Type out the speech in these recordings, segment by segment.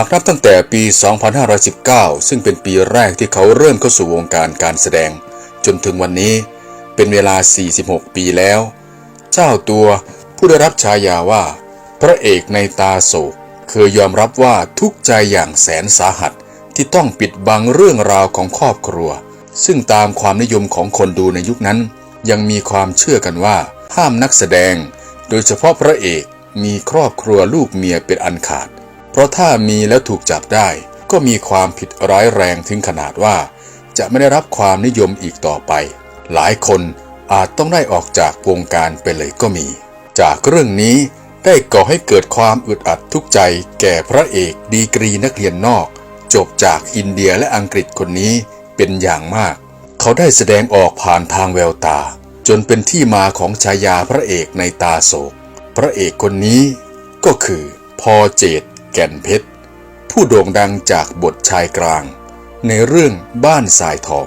ากนับตั้งแต่ปี 2519 ซึ่งเป็นปีแรกที่เขาเริ่มเข้าสู่วงการการแสดง จนถึงวันนี้เป็นเวลา 46 ปีแล้ว เจ้าตัวผู้ได้รับฉายาว่า พระเอกในตาโศกเคยยอมรับว่าทุกใจอย่างแสนสาหัสที่ต้องปิดบังเรื่องราวของครอบครัว ซึ่งตามความนิยมของคนดูในยุคนั้น ยังมีความเชื่อกันว่า ห้ามนักแสดง โดยเฉพาะพระเอกมีครอบครัวลูกเมียเป็นอันขาด เพราะถ้ามีแล้วถูกจับได้ ก็มีความผิดร้ายแรงถึงขนาดว่า จะไม่ได้รับความนิยมอีกต่อไป หลายคนอาจต้องได้ออกจากวงการไปเลยก็มี จากเรื่องนี้ได้ก่อให้เกิดความอึดอัดทุกใจแก่พระเอกดีกรีนักเรียนนอก จบจากอินเดียและอังกฤษคนนี้เป็นอย่างมาก เขาได้แสดงออกผ่านทางแววตา จนเป็นที่มาของฉายาพระเอกในตาโศก พระเอกคนนี้ก็คือพอเจต แก่นเพชร ผู้โด่งดังจากบทชายกลาง ในเรื่องบ้านสายทอง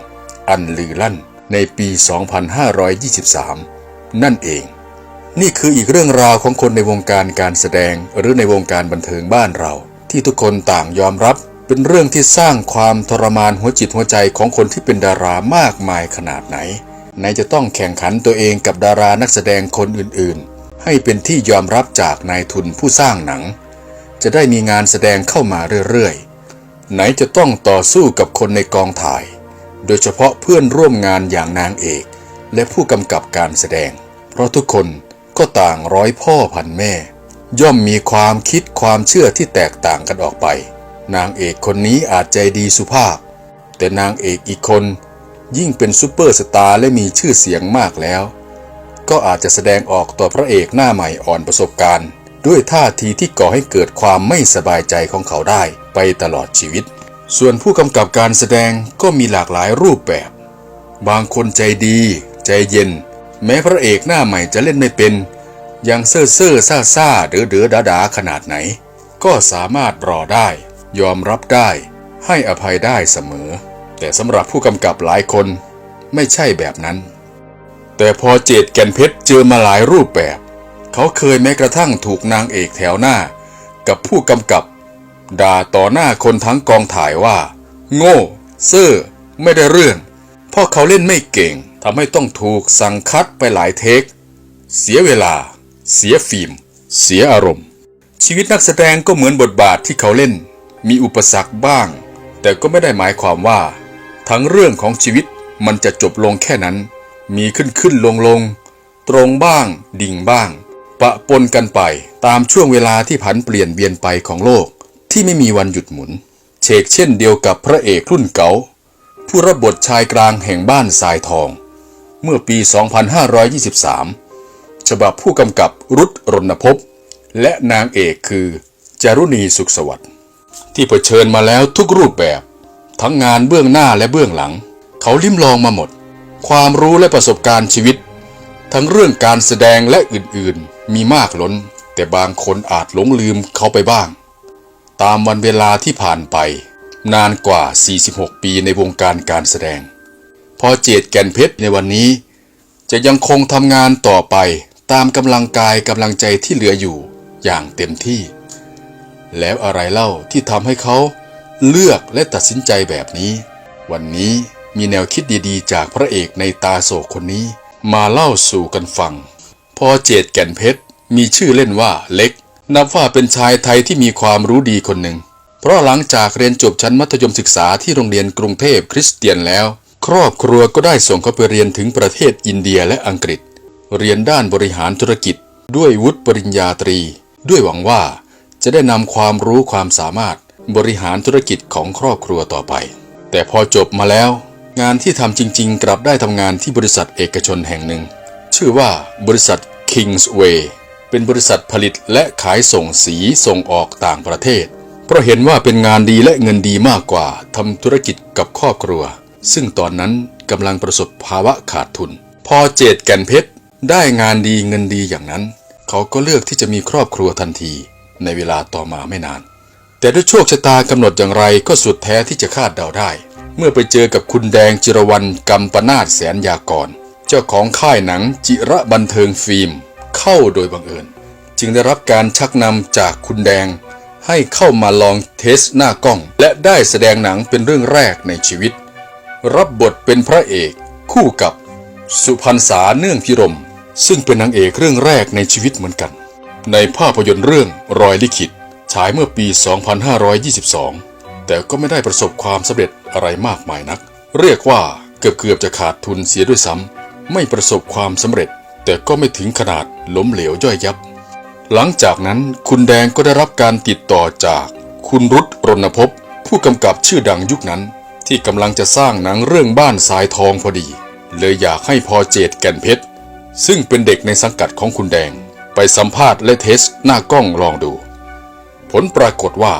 อันลือลั่นในปี 2523 นั่นเอง นี่คืออีกเรื่องราวของคนในวงการการแสดงหรือในวงการบันเทิงบ้านเรา ที่ทุกคนต่างยอมรับเป็นเรื่องที่สร้างความทรมานหัวจิตหัวใจของคนที่เป็นดารามากมายขนาดไหนไหนจะต้องแข่งขันตัวเองกับดารานักแสดงคนอื่นๆ ให้เป็นที่ยอมรับจากนายทุนผู้สร้างหนัง จะได้มีงานแสดงเข้ามาเรื่อยๆ ไหนจะต้องต่อสู้กับคนในกองถ่าย โดยเฉพาะเพื่อนร่วมงานอย่างนางเอก และผู้กำกับการแสดง เพราะทุกคนก็ต่างร้อยพ่อพันแม่ ย่อมมีความคิดความเชื่อที่แตกต่างกันออกไป นางเอกคนนี้อาจใจดีสุภาพ แต่นางเอกอีกคน ยิ่งเป็นซูเปอร์สตาร์และมีชื่อเสียงมากแล้ว ก็อาจจะแสดงออกต่อพระเอกหน้าใหม่อ่อนประสบการณ์ ด้วยท่าทีที่ก่อให้เกิดความไม่สบายใจของเขาได้ไปตลอดชีวิต ส่วนผู้กำกับการแสดงก็มีหลากหลายรูปแบบ บางคนใจดี ใจเย็น แม้พระเอกหน้าใหม่จะเล่นไม่เป็นยังเซ่อเซ่อซ่าซ่าเดือเดือดาดาขนาดไหน ก็สามารถรอได้ ยอมรับได้ ให้อภัยได้เสมอ แต่สำหรับผู้กำกับหลายคนไม่ใช่แบบนั้น แต่พอเจดแก่นเพชรเจอมาหลายรูปแบบ เขาเคยแม้กระทั่งถูกนางเอกแถวหน้า กับผู้กำกับ ด่าต่อหน้าคนทั้งกองถ่ายว่า โง่ เซ่อไม่ได้เรื่อง เพราะเขาเล่นไม่เก่งทำให้ต้องถูกสั่งคัดไปหลายเทค เสียเวลา เสียฟิล์ม เสียอารมณ์ ชีวิตนักแสดงก็เหมือนบทบาทที่เขาเล่น มีอุปสรรคบ้าง แต่ก็ไม่ได้หมายความว่า ทั้งเรื่องของชีวิตมันจะจบลงแค่นั้น มีขึ้นขึ้นลงลง ตรงบ้าง ดิ่งบ้าง ปะปนกันไปตามช่วงเวลาที่ผันเปลี่ยนเวียนไปของโลกที่ไม่มีวันหยุดหมุน เชกเช่นเดียวกับพระเอกรุ่นเก่าผู้รับบทชายกลางแห่งบ้านทรายทอง เมื่อปี 2523 ฉบับผู้กำกับรุตรณพบ และนางเอกคือจารุณีสุขสวัสดิ์ที่เผชิญมาแล้วทุกรูปแบบ ทั้งงานเบื้องหน้าและเบื้องหลัง เขาลิ้มลองมาหมด ความรู้และประสบการณ์ชีวิต ทั้งเรื่องการแสดงและอื่นๆ มีมากล้น แต่บางคนอาจหลงลืมเขาไปบ้าง ตามวันเวลาที่ผ่านไป นานกว่า 46 ปีในวงการการแสดง พอเจดแก่นเพชรในวันนี้ จะยังคงทำงานต่อไปตามกำลังกายกำลังใจที่เหลืออยู่อย่างเต็มที่ แล้วอะไรเล่าที่ทำให้เขาเลือกและตัดสินใจแบบนี้ วันนี้มีแนวคิดดีๆ จากพระเอกในตาโศกคนนี้ มาเล่าสู่กันฟัง พอเจดแก่นเพชร มีชื่อเล่นว่าเล็ก นับว่าเป็นชายไทยที่มีความรู้ดีคนหนึ่ง เพราะหลังจากเรียนจบชั้นมัธยมศึกษาที่โรงเรียนกรุงเทพคริสเตียนแล้ว ครอบครัวก็ได้ส่งเขาไปเรียนถึงประเทศอินเดียและอังกฤษ เรียนด้านบริหารธุรกิจ ด้วยวุฒิปริญญาตรี ด้วยหวังว่าจะได้นำความรู้ความสามารถบริหารธุรกิจของครอบครัวต่อไป แต่พอจบมาแล้ว งานที่ทำจริง ๆ กลับได้ทำงานที่บริษัทเอกชนแห่งหนึ่ง ชื่อว่าบริษัท Kingsway เป็นบริษัทผลิตและขายส่งสีส่งออกต่างประเทศ เพราะเห็นว่าเป็นงานดีและเงินดีมากกว่าทำธุรกิจกับครอบครัว ซึ่งตอนนั้นกำลังประสบภาวะขาดทุน พอเจดแก่นเพชรได้งานดีเงินดีอย่างนั้น เขาก็เลือกที่จะมีครอบครัวทันที ในเวลาต่อมาไม่นาน แต่ด้วยโชคชะตากำหนดอย่างไรก็สุดแท้ที่จะคาดเดาได้ เมื่อไปเจอกับคุณแดงจิรวรรณกำปนาตแสนยากร เจ้าของค่ายหนังจิระบันเทิงฟิล์ม เข้าโดยบังเอิญ จึงได้รับการชักนำจากคุณแดง ให้เข้ามาลองเทสหน้ากล้อง และได้แสดงหนังเป็นเรื่องแรกในชีวิต รับบทเป็นพระเอกคู่กับสุพรรณษาเนื่องพิรม ซึ่งเป็นนางเอกเรื่องแรกในชีวิตเหมือนกัน ในภาพยนตร์เรื่องรอยลิขิตฉายเมื่อปี 2522 แต่ก็ไม่ได้ประสบความสำเร็จอะไรมากมายนัก เรียกว่าเกือบเกือบจะขาดทุนเสียด้วยซ้ำ ไม่ประสบความสำเร็จ แต่ก็ไม่ถึงขนาดล้มเหลวย่อยยับ หลังจากนั้นคุณแดงก็ได้รับการติดต่อจากคุณรุตรณพผู้กำกับชื่อดังยุคนั้น ที่กำลังจะสร้างหนังเรื่องบ้านสายทองพอดี เลยอยากให้พอเจตแก่นเพชร ซึ่งเป็นเด็กในสังกัดของคุณแดง ไปสัมภาษณ์และเทสหน้ากล้องลองดู ผลปรากฏว่า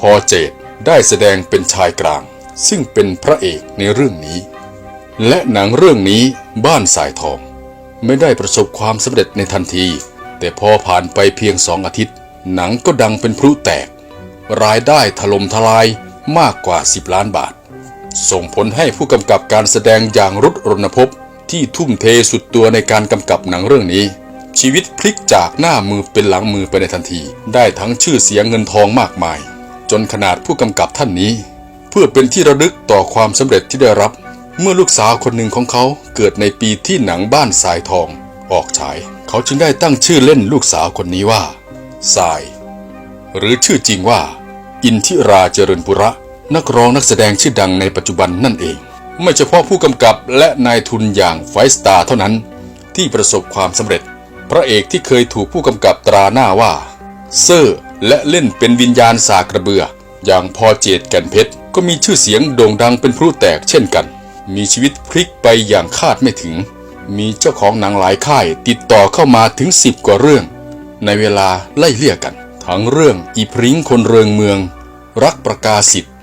พอเจตได้แสดงเป็นชายกลาง ซึ่งเป็นพระเอกในเรื่องนี้ และหนังเรื่องนี้บ้านสายทอง ไม่ได้ประสบความสำเร็จในทันที แต่พอผ่านไปเพียงสองอาทิตย์ หนังก็ดังเป็นพลุแตก รายได้ถล่มทลายมากกว่า 10 ล้านบาท ส่งผลให้ผู้กำกับการแสดงอย่างรุดรณพที่ทุ่มเทสุดตัวในการกำกับหนังเรื่องนี้ ชีวิตพลิกจากหน้ามือเป็นหลังมือไปในทันที ได้ทั้งชื่อเสียงเงินทองมากมาย จนขนาดผู้กำกับท่านนี้ เพื่อเป็นที่ระลึกต่อความสำเร็จที่ได้รับ เมื่อลูกสาวคนหนึ่งของเขาเกิดในปีที่หนังบ้านสายทอง ออกฉาย เขาจึงได้ตั้งชื่อเล่นลูกสาวคนนี้ว่าทราย หรือชื่อจริงว่า อินทิราเจริญปุระนักร้องนักแสดงชื่อดังในปัจจุบันนั่นเอง ไม่เฉพาะผู้กำกับและนายทุนอย่างไฟสตาร์เท่านั้น ที่ประสบความสำเร็จ พระเอกที่เคยถูกผู้กำกับตราหน้าว่า เซอร์และเล่นเป็นวิญญาณสากระเบือ อย่างพอเจตแก่นเพชรก็มีชื่อเสียงโด่งดังเป็นพลุแตกเช่นกัน มีชีวิตพลิกไปอย่างคาดไม่ถึง มีเจ้าของหนังหลายค่าย ติดต่อเข้ามาถึง 10 กว่าเรื่อง ในเวลาไล่เลี่ยกัน ทั้งเรื่องอีพริ้งคนเริงเมือง รักประกาศิทธิ์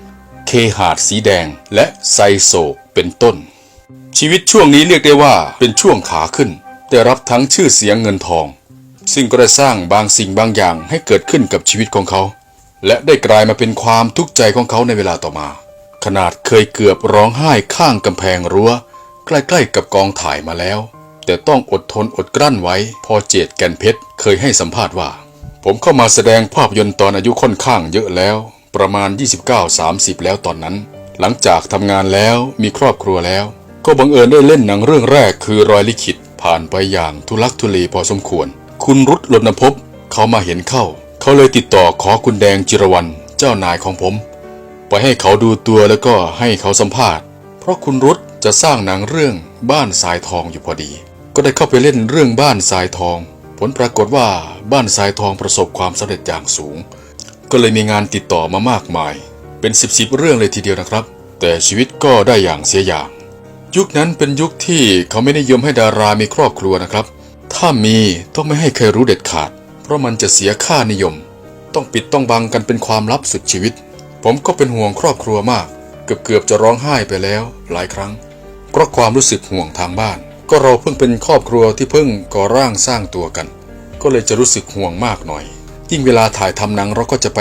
เคหาดสีแดงและไซโศกเป็นต้น ชีวิตช่วงนี้เรียกได้ว่าเป็นช่วงขาขึ้น ได้รับทั้งชื่อเสียงเงินทอง ซึ่งก็ได้สร้างบางสิ่งบางอย่างให้เกิดขึ้นกับชีวิตของเขา และได้กลายมาเป็นความทุกข์ใจของเขาในเวลาต่อมา ขนาดเคยเกือบร้องไห้ข้างกำแพงรั้ว ใกล้ๆกับกองถ่ายมาแล้ว แต่ต้องอดทนอดกลั้นไว้ พอเจตแก่นเพชรเคยให้สัมภาษณ์ว่า ผมเข้ามาแสดงภาพยนตร์ตอนอายุค่อนข้างเยอะแล้ว ประมาณ 29-30 แล้วตอนนั้น หลังจากทำงานแล้วมีครอบครัวแล้ว ก็บังเอิญได้เล่นหนังเรื่องแรกคือรอยลิขิตผ่านไปอย่างทุลักทุเลพอสมควร คุณรุตรณพเขามาเห็นเข้า เขาเลยติดต่อขอคุณแดงจิรวรรณเจ้านายของผม ไปให้เขาดูตัวแล้วก็ให้เขาสัมภาษณ์ เพราะคุณรุตจะสร้างหนังเรื่องบ้านสายทองอยู่พอดี ก็ได้เข้าไปเล่นเรื่องบ้านสายทอง ผลปรากฏว่าบ้านสายทองประสบความสำเร็จอย่างสูง ก็เลยมีงานติดต่อมามากมาย เป็นสิบสิบเรื่องเลยทีเดียวนะครับ แต่ชีวิตก็ได้อย่างเสียอย่าง ยุคนั้นเป็นยุคที่เขาไม่นิยมให้ดารามีครอบครัวนะครับ ถ้ามีต้องไม่ให้ใครรู้เด็ดขาด เพราะมันจะเสียค่านิยม ต้องปิดต้องบังกันเป็นความลับสุดชีวิต ผมก็เป็นห่วงครอบครัวมาก เกือบเกือบๆจะร้องไห้ไปแล้วหลายครั้ง เพราะความรู้สึกห่วงทางบ้าน ก็เราเพิ่งเป็นครอบครัวที่เพิ่งก่อร่างสร้างตัวกัน ก็เลยจะรู้สึกห่วงมากหน่อย ยิ่งเวลาถ่ายทำหนังเราก็จะไป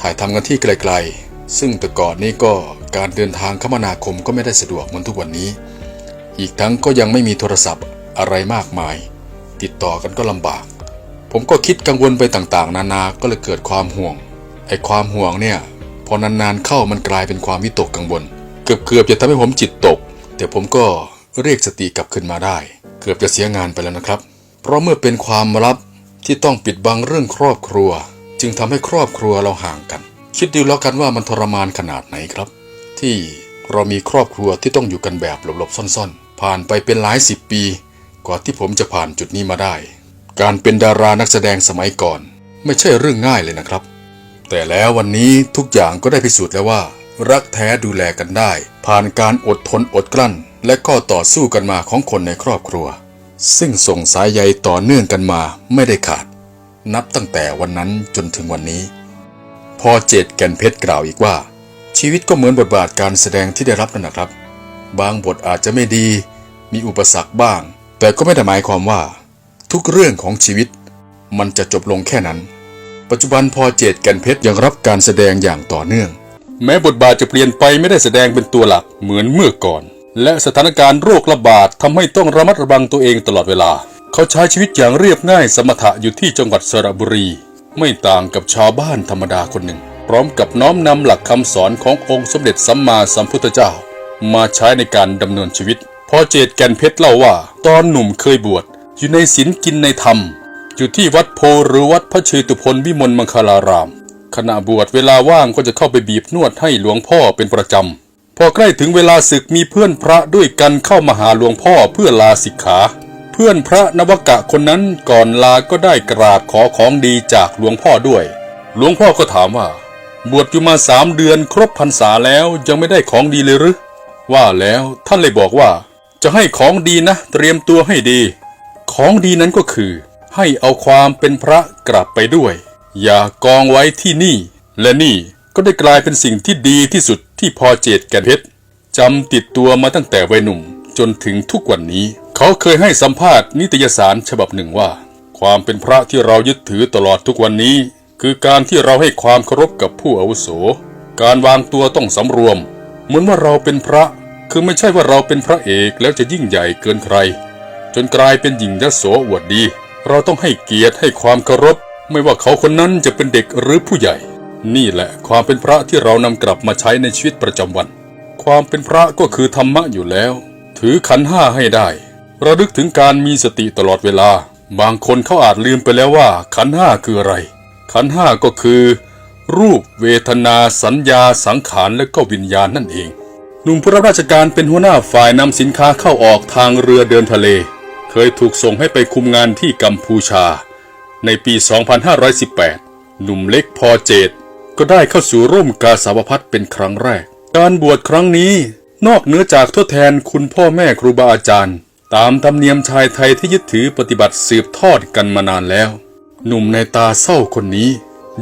ถ่ายทำกันที่ไกลๆ ซึ่งแต่ก่อนนี้ก็การเดินทางคมนาคมก็ไม่ได้สะดวกเหมือนทุกวันนี้ อีกทั้งก็ยังไม่มีโทรศัพท์อะไรมากมาย ติดต่อกันก็ลำบาก ผมก็คิดกังวลไปต่างๆ นานาก็เลยเกิดความห่วงไอ้ความห่วงเนี่ย อนานๆเข้ามันกลายเป็นความวิตกกังวล เกือบๆจะทำให้ผมจิตตก แต่ผมก็เรียกสติกลับขึ้นมาได้ เกือบจะเสียงานไปแล้วนะครับ เพราะเมื่อเป็นความลับที่ต้องปิดบังเรื่องครอบครัว จึงทำให้ครอบครัวเราห่างกัน คิดดูแล้วกันว่ามันทรมานขนาดไหนครับ ที่เรามีครอบครัวที่ต้องอยู่กันแบบหลบๆซ่อนๆ ผ่านไปเป็นหลายสิบปี กว่าที่ผมจะผ่านจุดนี้มาได้ การเป็นดารานักแสดงสมัยก่อน ไม่ใช่เรื่องง่ายเลยนะครับ แต่แล้ววันนี้ทุกอย่างก็ได้พิสูจน์แล้วว่า รักแท้ดูแลกันได้ ผ่านการอดทนอดกลั้น และก็ต่อสู้กันมาของคนในครอบครัว ซึ่งส่งสายใยต่อเนื่องกันมาไม่ได้ขาด นับตั้งแต่วันนั้นจนถึงวันนี้ พอเจตแก่นเพชรกล่าวอีกว่า ชีวิตก็เหมือนบทบาทการแสดงที่ได้รับนั่นนะครับ บางบทอาจจะไม่ดี มีอุปสรรคบ้าง แต่ก็ไม่ได้หมายความว่า ทุกเรื่องของชีวิต มันจะจบลงแค่นั้น ปัจจุบันพอเจตแก่นเพชรยังรับการแสดงอย่างต่อเนื่อง แม้บทบาทจะเปลี่ยนไปไม่ได้แสดงเป็นตัวหลักเหมือนเมื่อก่อน และสถานการณ์โรคระบาดทำให้ต้องระมัดระวังตัวเองตลอดเวลา เขาใช้ชีวิตอย่างเรียบง่ายสมถะอยู่ที่จังหวัดสระบุรี ไม่ต่างกับชาวบ้านธรรมดาคนหนึ่ง พร้อมกับน้อมนำหลักคำสอนขององค์สมเด็จสัมมาสัมพุทธเจ้า มาใช้ในการดำเนินชีวิตพอเจตแก่นเพชรเล่าว่า ตอนหนุ่มเคยบวชอยู่ในศีลกินในธรรม อยู่ที่วัดโพหรือวัดพระเชตุพนวิมลมังคลาราม ขณะบวชเวลาว่างก็จะเข้าไปบีบนวดให้หลวงพ่อเป็นประจำ พอใกล้ถึงเวลาศึกมีเพื่อนพระด้วยกันเข้ามาหาหลวงพ่อเพื่อลาสิกขา เพื่อนพระนวกะคนนั้นก่อนลาก็ได้กราบขอของดีจากหลวงพ่อด้วย หลวงพ่อก็ถามว่า บวชอยู่มาสามเดือนครบพรรษาแล้วยังไม่ได้ของดีเลยหรือว่าแล้วท่านเลยบอกว่า จะให้ของดีนะ เตรียมตัวให้ดี ของดีนั้นก็คือ ให้เอาความเป็นพระกลับไปด้วย อย่ากองไว้ที่นี่ และนี่ก็ได้กลายเป็นสิ่งที่ดีที่สุดที่พอเจตแก่นเพชรจำติดตัวมาตั้งแต่วัยหนุ่มจนถึงทุกวันนี้ เขาเคยให้สัมภาษณ์นิตยสารฉบับหนึ่งว่า ความเป็นพระที่เรายึดถือตลอดทุกวันนี้ คือการที่เราให้ความเคารพกับผู้อาวุโส การวางตัวต้องสำรวม เหมือนว่าเราเป็นพระ คือไม่ใช่ว่าเราเป็นพระเอกแล้วจะยิ่งใหญ่เกินใคร จนกลายเป็นหญิงยโสอวดดี เราต้องให้เกียรติให้ความเคารพ ไม่ว่าเขาคนนั้นจะเป็นเด็กหรือผู้ใหญ่ นี่แหละความเป็นพระที่เรานำกลับมาใช้ในชีวิตประจำวัน ความเป็นพระก็คือธรรมะอยู่แล้ว ถือขันห้าให้ได้ ระลึกถึงการมีสติตลอดเวลา บางคนเขาอาจลืมไปแล้วว่า ขันห้าคืออะไร ขันห้าก็คือ รูปเวทนาสัญญาสังขารและก็วิญญาณนั่นเองหนุ่มผู้รับราชการเป็นหัวหน้าฝ่ายนำสินค้าเข้าออกทางเรือเดินทะเล เคยถูกส่งให้ไปคุมงานที่กัมพูชา ในปี 2518 หนุ่มเล็กพอเจต ก็ได้เข้าสู่ร่มกาสาวพัฒน์เป็นครั้งแรก การบวชครั้งนี้นอกเหนือจากทดแทนคุณพ่อแม่ครูบาอาจารย์ ตามธรรมเนียมชายไทยที่ยึดถือปฏิบัติสืบทอดกันมานานแล้ว หนุ่มในตาเศร้าคนนี้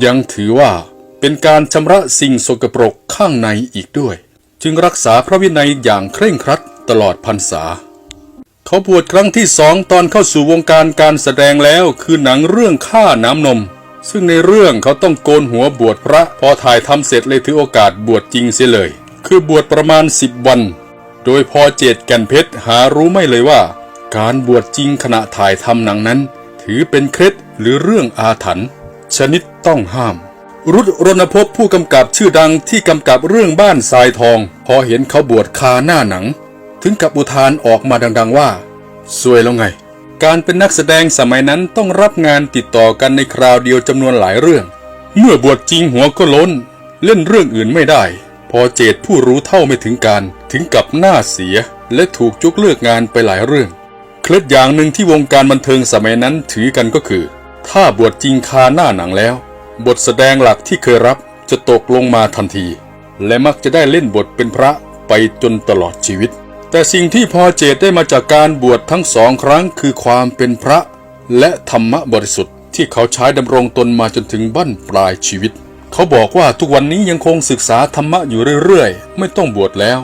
ยังถือว่าเป็นการชำระสิ่งสกปรกข้างในอีกด้วย จึงรักษาพระวินัยอย่างเคร่งครัดตลอดพรรษา เขาบวชครั้งที่สองตอนเข้าสู่วงการการแสดงแล้วคือหนังเรื่องข้าน้ำนม ซึ่งในเรื่องเขาต้องโกนหัวบวชพระ พอถ่ายทำเสร็จเลยถือโอกาสบวชจริงเสียเลย คือบวชประมาณ 10 วัน โดยพอเจตแก่นเพชรหารู้ไม่เลยว่า การบวชจริงขณะถ่ายทำหนังนั้น ถือเป็นเคล็ดหรือเรื่องอาถรรพ์ชนิดต้องห้ามรุดรณพบผู้กำกับชื่อดังที่กำกับเรื่องบ้านทรายทอง พอเห็นเขาบวชคาหน้าหนัง ถึงกับอุทานออกมาดัง ๆ ว่าสวยแล้วไง การเป็นนักแสดงสมัยนั้นต้องรับงานติดต่อกันในคราวเดียวจำนวนหลายเรื่อง เมื่อบวชจริงหัวก็ล้น เล่นเรื่องอื่นไม่ได้ พอเจตผู้รู้เท่าไม่ถึงการถึงกับหน้าเสีย และถูกยกเลิกงานไปหลายเรื่อง เคล็ดอย่างหนึ่งที่วงการบันเทิงสมัยนั้นถือกันก็คือ ถ้าบวชจริงคาหน้าหนังแล้ว บทแสดงหลักที่เคยรับจะตกลงมาทันที และมักจะได้เล่นบทเป็นพระไปจนตลอดชีวิต แต่สิ่งที่พอเจตได้มาจากการบวชทั้งสองครั้งคือความเป็นพระและธรรมบริสุทธิ์ที่เขาใช้ดำรงตนมาจนถึงบั้นปลายชีวิต เขาบอกว่าทุกวันนี้ยังคงศึกษาธรรมะอยู่เรื่อยๆ ไม่ต้องบวชแล้ว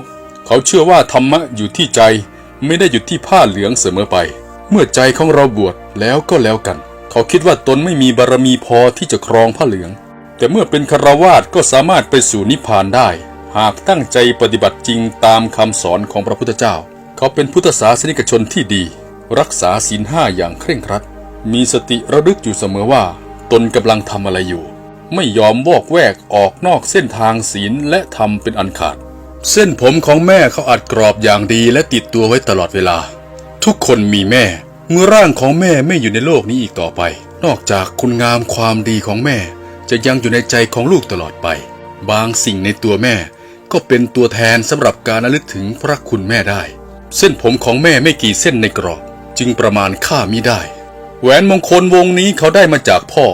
เขาเชื่อว่าธรรมะอยู่ที่ใจไม่ได้อยู่ที่ผ้าเหลืองเสมอไป เมื่อใจของเราบวชแล้วก็แล้วกัน เขาคิดว่าตนไม่มีบารมีพอที่จะครองผ้าเหลือง แต่เมื่อเป็นคารวาสก็สามารถไปสู่นิพพานได้ หากตั้งใจปฏิบัติจริงตามคำสอนของพระพุทธเจ้า เขาเป็นพุทธศาสนิกชนที่ดี รักษาศีลห้าอย่างเคร่งครัด มีสติระลึกอยู่เสมอว่า ตนกำลังทำอะไรอยู่ ไม่ยอมวอกแวกออกนอกเส้นทางศีลและธรรมเป็นอันขาด เส้นผมของแม่เขาอัดกรอบอย่างดีและติดตัวไว้ตลอดเวลา ทุกคนมีแม่ เมื่อร่างของแม่ไม่อยู่ในโลกนี้อีกต่อไป นอกจากคุณงามความดีของแม่ จะยังอยู่ในใจของลูกตลอดไป บางสิ่งในตัวแม่ ก็เป็นตัวแทนสำหรับการระลึกถึงพระคุณแม่ได้ เส้นผมของแม่ไม่กี่เส้นในกรอบ จึงประมาณค่ามิได้ แหวนมงคลวงนี้เขาได้มาจากพ่อ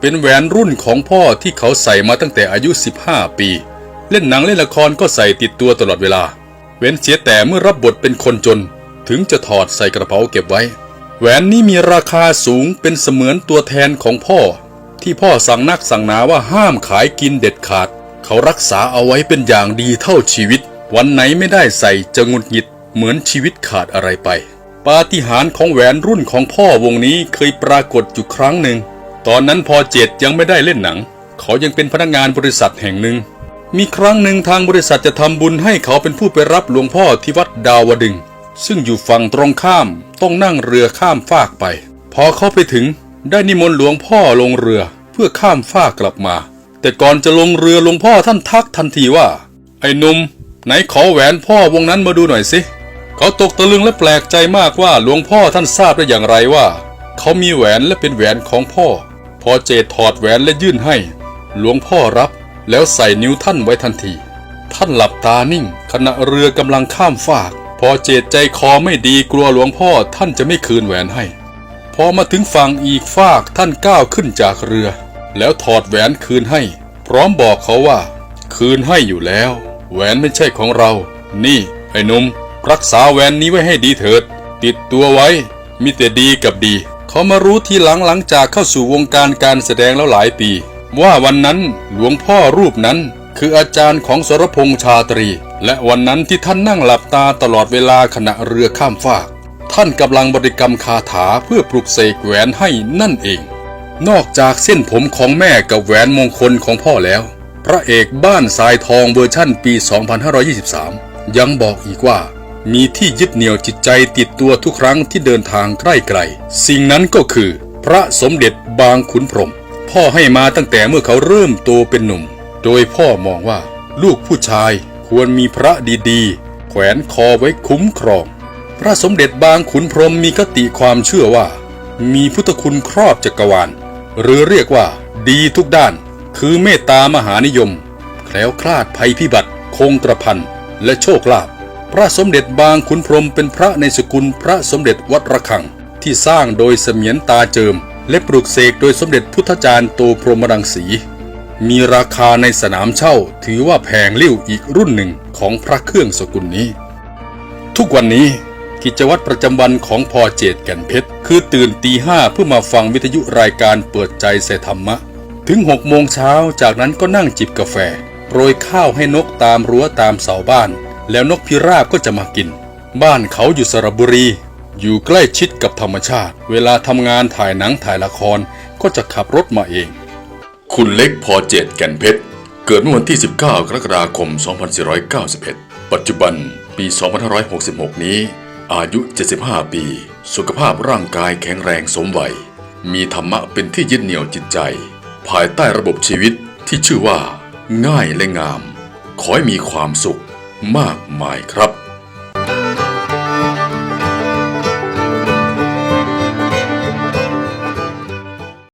เป็นแหวนรุ่นของพ่อที่เขาใส่มาตั้งแต่อายุ 15 ปี เล่นหนังเล่นละครก็ใส่ติดตัวตลอดเวลา เว้นเสียแต่เมื่อรับบทเป็นคนจน ถึงจะถอดใส่กระเป๋าเก็บไว้ แหวนนี้มีราคาสูงเป็นเสมือนตัวแทนของพ่อ ที่พ่อสั่งนักสั่งหนาว่าห้ามขายกินเด็ดขาด เขารักษาเอาไว้เป็นอย่างดีเท่าชีวิต วันไหนไม่ได้ใส่จะงุดหงิดเหมือนชีวิตขาดอะไรไป ปาฏิหาริย์ของแหวนรุ่นของพ่อวงนี้เคยปรากฏอยู่ครั้งหนึ่ง ตอนนั้นพอเจตยังไม่ได้เล่นหนัง เขายังเป็นพนักงานบริษัทแห่งหนึ่ง มีครั้งหนึ่งทางบริษัทจะทำบุญให้เขาเป็นผู้ไปรับหลวงพ่อที่วัดดาวดึง ซึ่งอยู่ฝั่งตรงข้ามต้องนั่งเรือข้ามฟากไป พอเขาไปถึงได้นิมนต์หลวงพ่อลงเรือเพื่อข้ามฟากกลับมา แต่ก่อนจะลงเรือหลวงพ่อท่านทักทันทีว่า ไอ้นุ่มไหนขอแหวนพ่อวงนั้นมาดูหน่อยสิเขาตกตะลึงและแปลกใจมากว่าหลวงพ่อท่านทราบได้อย่างไรว่า เขามีแหวนและเป็นแหวนของพ่อ พอเจดถอดแหวนและยื่นให้ หลวงพ่อรับแล้วใส่นิ้วท่านไว้ทันที ท่านหลับตานิ่ง ขณะเรือกำลังข้ามฟาก พอเจดใจคอไม่ดีกลัวหลวงพ่อท่านจะไม่คืนแหวนให้ พอมาถึงฝั่งอีกฟากท่านก้าวขึ้นจากเรือ แล้วถอดแหวนคืนให้ พร้อมบอกเขาว่า คืนให้อยู่แล้ว แหวนไม่ใช่ของเรา นี่ไอ้นุ่มรักษาแหวนนี้ไว้ให้ดีเถิด ติดตัวไว้ มีแต่ดีกับดี เขามารู้ทีหลังหลังจากเข้าสู่วงการการแสดงแล้วหลายปี ว่าวันนั้นหลวงพ่อรูปนั้น คืออาจารย์ของสรพงษ์ชาตรี และวันนั้นที่ท่านนั่งหลับตาตลอดเวลาขณะเรือข้ามฟาก ท่านกำลังบริกรรมคาถาเพื่อปลุกเสกแหวนให้นั่นเอง นอกจากเส้นผมของแม่กับแหวนมงคลของพ่อแล้ว พระเอกบ้านสายทองเวอร์ชั่นปี 2523 ยังบอกอีกว่า มีที่ยึดเหนี่ยวจิตใจติดตัวทุกครั้งที่เดินทางใกล้ไกล สิ่งนั้นก็คือ พระสมเด็จบางขุนพรหมพ่อให้มาตั้งแต่เมื่อเขาเริ่มโตเป็นหนุ่ม โดยพ่อมองว่า ลูกผู้ชายควรมีพระดีๆ แขวนคอไว้คุ้มครอง พระสมเด็จบางขุนพรหมมีคติความเชื่อว่า มีพุทธคุณครอบจักรวาล หรือเรียกว่าดีทุกด้าน คือเมตตามหานิยม แคล้วคลาดภัยพิบัติ คงกระพันและโชคลาภพระสมเด็จบางขุนพรหมเป็นพระในสกุลพระสมเด็จวัดระฆัง ที่สร้างโดยเสมียนตาเจิม และปลูกเสกโดยสมเด็จพุทธจารย์โตพรหมรังสี มีราคาในสนามเช่าถือว่าแพงเลิ่วอีกรุ่นหนึ่งของพระเครื่องสกุลนี้ ทุกวันนี้ กิจวัตรประจำวันของพอเจตแก่นเพชร คือตื่นตีห้าเพื่อมาฟังวิทยุรายการเปิดใจใส่ธรรมะ ถึงหกโมงเช้าจากนั้นก็นั่งจิบกาแฟโปรยข้าวให้นกตามรั้วตามเสาบ้าน แล้วนกพิราบก็จะมากิน บ้านเขาอยู่สระบุรี อยู่ใกล้ชิดกับธรรมชาติ เวลาทำงานถ่ายหนังถ่ายละครก็จะขับรถมาเอง คุณเล็กพอเจตแก่นเพชร เกิดเมื่อวันที่ 19 กรกฎาคม 2491 ปัจจุบันปี 2566 นี้ อายุ 75 ปี สุขภาพร่างกายแข็งแรงสมวัย มีธรรมะเป็นที่ยึดเหนี่ยวจิตใจ ภายใต้ระบบชีวิตที่ชื่อว่า ง่ายและงาม ขอให้มีความสุขมากมายครับ